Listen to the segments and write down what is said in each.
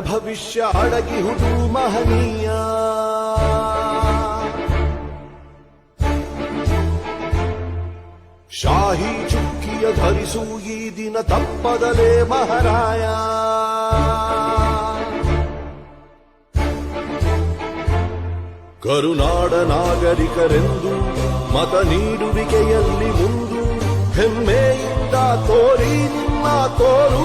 ಭವಿಷ್ಯ ಅಡಗಿಹುದು ಮಹನೀಯ. ಶಾಹಿ ಚುಕ್ಕಿಯ ಧರಿಸು ಈ ದಿನ ತಪ್ಪದಲೇ ಮಹಾರಾಯ. ಕರುನಾಡ ನಾಗರಿಕರೆಂದು ಮತ ನೀಡುವಿಕೆಯಲ್ಲಿ ಮುಂದು ಹೆಮ್ಮೆಯಿಂದ ತೋರಿ ನಿಮ್ಮ ತೋರು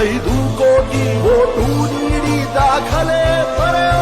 ಐದು ಕೋಟಿ ಓಟು ನೀಡಿ ದಾಖಲೆ ಬರೆಯೋಣ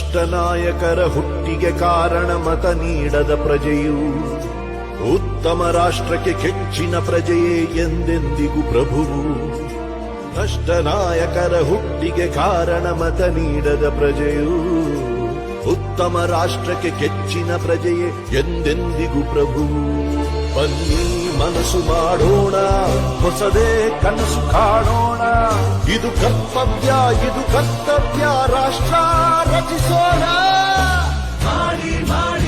ಭ್ರಷ್ಟ ನಾಯಕರ ಹುಟ್ಟಿಗೆ ಕಾರಣ ಮತ ನೀಡದ ಪ್ರಜೆಯು ಉತ್ತಮ ರಾಷ್ಟ್ರಕ್ಕೆ ಕೆಚ್ಚಿನ ಪ್ರಜೆಯೇ ಎಂದೆಂದಿಗೂ ಪ್ರಭುವು. ಭ್ರಷ್ಟ ನಾಯಕರ ಹುಟ್ಟಿಗೆ ಕಾರಣ ಮತ ನೀಡದ ಪ್ರಜೆಯು ಉತ್ತಮ ರಾಷ್ಟ್ರಕ್ಕೆ ಕೆಚ್ಚಿನ ಪ್ರಜೆಯೇ ಎಂದೆಂದಿಗೂ ಪ್ರಭುವು. ಬನ್ನಿ ಮನಸ್ಸು ಮಾಡೋಣ ಹೊಸದೇ ಕನಸು ಕಾಣೋಣ. ಇದು ಕರ್ತವ್ಯ ಇದು ಕರ್ತವ್ಯ ರಾಷ್ಟ್ರ ರಚಿಸೋಣ. ಮಾಡಿ ಮಾಡಿ.